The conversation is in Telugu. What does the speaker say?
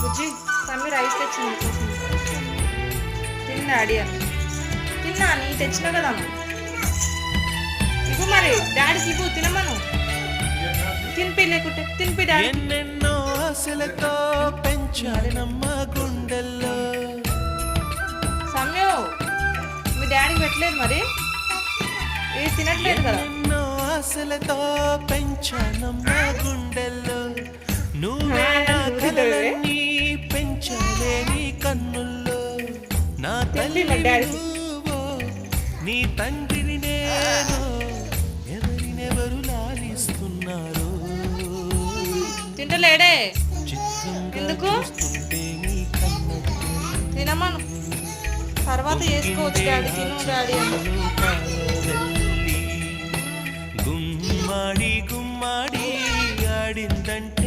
బుజ్జి తమ్మి రైస్ తెచ్చింది తిన్నా అడియా. తిన్నా నీ తెచ్చినా కదా ఇవ్వు మరి డాడీకి ఇవ్వు తినమను తినిపి లేకుంటే తినిపి డాడీ. ఎన్నెన్నో ఆశలతో పెంచాలినమ్మ గుండెల్లో. సమ్యు మీ డాడీకి పెట్టలేదు మరి? ఇది తినట్లేదు కదా. ఎన్నెన్నో ఆశలతో పెంచానమ్మ గుండెల్లో. నా తండ్రిని నేను ఎవరినెవరు లాలిస్తున్నారు? తింటలేడే. ఎందుకు? తినమను తర్వాత చేసుకోవచ్చు డాడీ తిను డాడీ గుమ్మాడి గుమ్మాడి ఆడిందంట